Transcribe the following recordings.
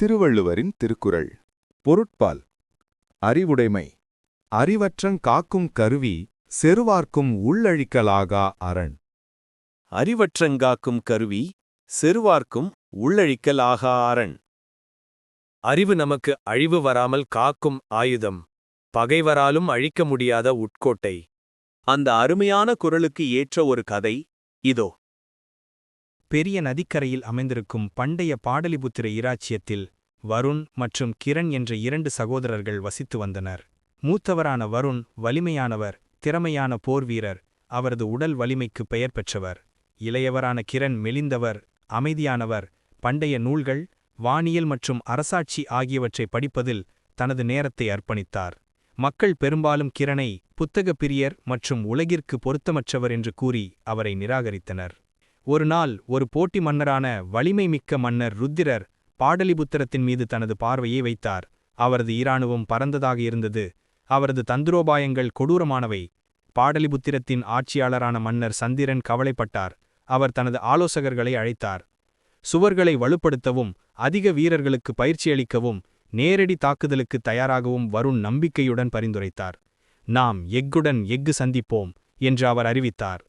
திருவள்ளுவரின் திருக்குறள். பொருட்பால். அறிவுடைமை. அறிவற்றங் காக்கும் கருவி செருவார்க்கும் உள்ளழிக்கலாகா அரண். அறிவற்றங்காக்கும் கருவி செருவார்க்கும் உள்ளழிக்கல் ஆகா அரண். அறிவு நமக்கு அழிவு வராமல் காக்கும் ஆயுதம். பகைவராலும் அழிக்க முடியாத உட்கோட்டை. அந்த அருமையான குரலுக்கு ஏற்ற ஒரு கதை இதோ. பெரிய நதிக்கரையில் அமைந்திருக்கும் பண்டைய பாடலிபுத்திர இராச்சியத்தில் வருண் மற்றும் கிரண் என்ற இரண்டு சகோதரர்கள் வசித்து வந்தனர். மூத்தவரான வருண் வலிமையானவர் திறமையான போர்வீரர் அவரது உடல் வலிமைக்கு பெயர் பெற்றவர். இளையவரான கிரண் மெலிந்தவர் அமைதியானவர் பண்டைய நூல்கள் வானியல் மற்றும் அரசாட்சி ஆகியவற்றை படிப்பதில் தனது நேரத்தை அர்ப்பணித்தார். மக்கள் பெரும்பாலும் கிரணை புத்தகப் பிரியர் மற்றும் உலகிற்கு பொருத்தமற்றவர் என்று கூறி அவரை நிராகரித்தனர். ஒரு நாள் ஒரு போட்டி மன்னரான வலிமை மிக்க மன்னர் ருத்திரர் பாடலிபுத்திரத்தின் மீது தனது பார்வையை வைத்தார். அவரது ஈராணுவம் பரந்ததாக இருந்தது. அவரது தந்திரோபாயங்கள் கொடூரமானவை. பாடலிபுத்திரத்தின் ஆட்சியாளரான மன்னர் சந்திரன் கவலைப்பட்டார். அவர் தனது ஆலோசகர்களை அழைத்தார். சுவர்களை வலுப்படுத்தவும் அதிக வீரர்களுக்கு பயிற்சியளிக்கவும் நேரடி தாக்குதலுக்கு தயாராகவும் வருண் நம்பிக்கையுடன் பரிந்துரைத்தார். நாம் எஃகுடன் எஃகு சந்திப்போம் என்று அவர் அறிவித்தார்.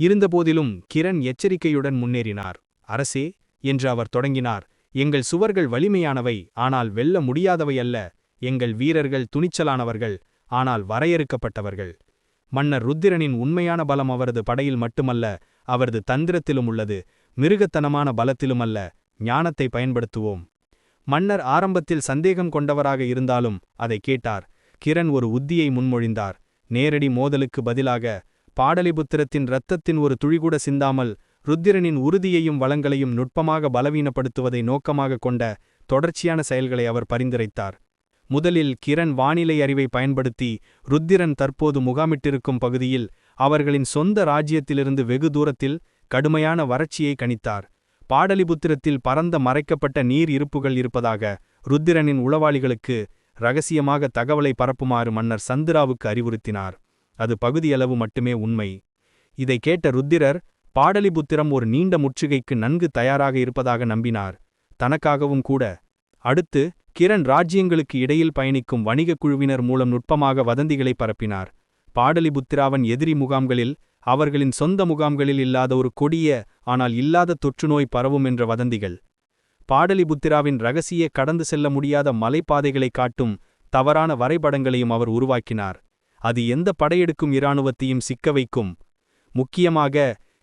இருந்தபோதிலும் கிரண் எச்சரிக்கையுடன் முன்னேறினார். அரசே என்று அவர் தொடங்கினார் எங்கள் சுவர்கள் வலிமையானவை ஆனால் வெல்ல முடியாதவை அல்ல. எங்கள் வீரர்கள் துணிச்சலானவர்கள் ஆனால் வரையறுக்கப்பட்டவர்கள். மன்னர் ருத்திரனின் உண்மையான பலம் அவரது படையில் மட்டுமல்ல அவரது தந்திரத்திலும் உள்ளது. மிருகத்தனமான பலத்திலுமல்ல ஞானத்தை பயன்படுத்துவோம். மன்னர் ஆரம்பத்தில் சந்தேகம் கொண்டவராக இருந்தாலும் அதை கேட்டார். கிரண் ஒரு உத்தியை முன்மொழிந்தார். நேரடி மோதலுக்கு பதிலாக பாடலிபுத்திரத்தின் இரத்தத்தின் ஒரு துழிகூட சிந்தாமல் ருத்திரனின் உறுதியையும் வளங்களையும் நுட்பமாக பலவீனப்படுத்துவதை நோக்கமாக கொண்ட தொடர்ச்சியான செயல்களை அவர் பரிந்துரைத்தார். முதலில் கிரண் வானிலை அறிவை பயன்படுத்தி ருத்திரன் தற்போது முகாமிட்டிருக்கும் பகுதியில் அவர்களின் சொந்த ராஜ்யத்திலிருந்து வெகு தூரத்தில் கடுமையான வறட்சியை கணித்தார். பாடலிபுத்திரத்தில் பரந்த மறைக்கப்பட்ட நீர் இருப்புகள் இருப்பதாக ருத்திரனின் உளவாளிகளுக்கு ரகசியமாக தகவலை பரப்புமாறு மன்னர் சந்திராவுக்கு அறிவுறுத்தினார். அது பகுதியளவு மட்டுமே உண்மை. இதை கேட்ட ருத்திரர் பாடலிபுத்திரம் ஒரு நீண்ட முற்றுகைக்கு நன்கு தயாராக இருப்பதாக நம்பினார். தனக்காகவும் கூட. அடுத்து கிரண் ராஜ்யங்களுக்கு இடையில் பயணிக்கும் வணிகக் குழுவினர் மூலம் நுட்பமாக வதந்திகளை பரப்பினார். பாடலிபுத்திராவன் எதிரி முகாம்களில் அவர்களின் சொந்த முகாம்களில் இல்லாத ஒரு கொடிய ஆனால் இல்லாத தொற்றுநோய் பரவும் என்ற வதந்திகள். பாடலிபுத்திராவின் ரகசிய கடந்து செல்ல முடியாத மலைப்பாதைகளை காட்டும் தவறான வரைபடங்களையும் அவர் உருவாக்கினார். அது எந்த படையெடுக்கும் இராணுவத்தையும் சிக்க வைக்கும். முக்கியமாக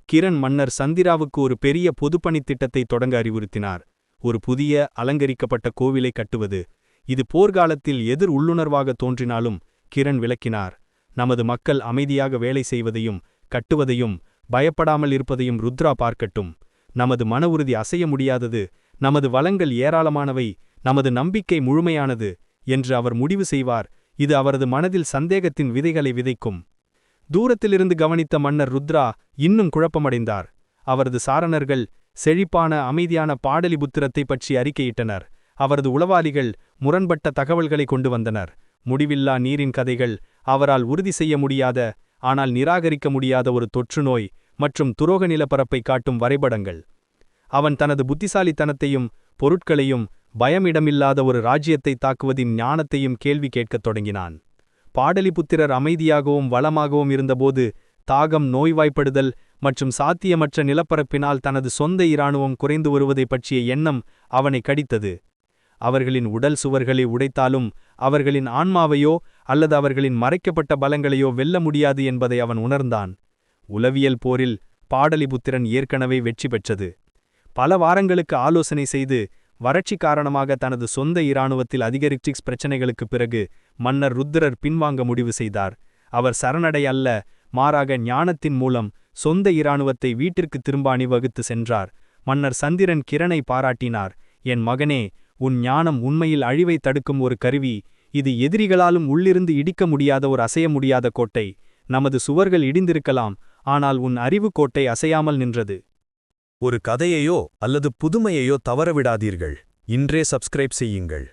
கிரண் மன்னர் சந்திராவுக்கு ஒரு பெரிய பொதுப்பணித் திட்டத்தை தொடங்க அறிவுறுத்தினார். ஒரு புதிய அலங்கரிக்கப்பட்ட கோவிலை கட்டுவது. இது போர்க்காலத்தில் எதிர் உள்ளுணர்வாக தோன்றினாலும் கிரண் விளக்கினார். நமது மக்கள் அமைதியாக வேலை செய்வதையும் கட்டுவதையும் பயப்படாமல் இருப்பதையும் ருத்ரா பார்க்கட்டும். நமது மன உறுதி அசைய முடியாதது. நமது வளங்கள் ஏராளமானவை. நமது நம்பிக்கை முழுமையானது என்று அவர் முடிவு செய்வார். இது அவரது மனதில் சந்தேகத்தின் விதைகளை விதைக்கும். தூரத்திலிருந்து கவனித்த மன்னர் ருத்ரா இன்னும் குழப்பமடைந்தார். அவரது சாரணர்கள் செழிப்பான அமைதியான பாடலிபுத்திரத்தை பற்றி அறிக்கையிட்டனர். அவரது உளவாளிகள் முரண்பட்ட தகவல்களை கொண்டு வந்தனர். முடிவில்லா நீரின் கதைகள் அவரால் உறுதி செய்ய முடியாத ஆனால் நிராகரிக்க முடியாத ஒரு தொற்றுநோய் மற்றும் துரோக நிலப்பரப்பை காட்டும் வரைபடங்கள். அவன் தனது புத்திசாலித்தனத்தையும் பொருட்களையும் பயமிடமில்லாத ஒரு ராஜ்யத்தை தாக்குவதின் ஞானத்தையும் கேள்வி கேட்கத் தொடங்கினான். பாடலிபுத்திரர் அமைதியாகவும் வளமாகவும் இருந்தபோது தாகம் நோய்வாய்ப்படுதல் மற்றும் சாத்தியமற்ற நிலப்பரப்பினால் தனது சொந்த இராணுவம் குறைந்து வருவதைப் பற்றிய எண்ணம் அவனை கடித்தது. அவர்களின் உடல் சுவர்களை உடைத்தாலும் அவர்களின் ஆன்மாவையோ அல்லது அவர்களின் மறைக்கப்பட்ட பலங்களையோ வெல்ல முடியாது என்பதை அவன் உணர்ந்தான். உளவியல் போரில் பாடலிபுத்திரன் ஏற்கனவே வெற்றி பெற்றது. பல வாரங்களுக்கு ஆலோசனை செய்து வறட்சி காரணமாக தனது சொந்த இராணுவத்தில் அதிகரிச்சிக்ஸ் பிரச்சினைகளுக்குப் பிறகு மன்னர் ருத்திரர் பின்வாங்க முடிவு செய்தார். அவர் சரணடை அல்ல மாறாக ஞானத்தின் மூலம் சொந்த இராணுவத்தை வீட்டிற்கு திரும்ப அணிவகுத்து சென்றார். மன்னர் சந்திரன் கிரணை பாராட்டினார் என் மகனே உன் ஞானம் உண்மையில் அழிவை தடுக்கும் ஒரு கருவி. இது எதிரிகளாலும் உள்ளிருந்து இடிக்க முடியாத ஒரு அசைய முடியாத கோட்டை. நமது சுவர்கள் இடிந்திருக்கலாம் ஆனால் உன் அறிவு கோட்டை அசையாமல் நின்றது. ஒரு கதையையோ அல்லது புதுமையையோ தவறவிடாதீர்கள். இன்றே சப்ஸ்கிரைப் செய்யுங்கள்.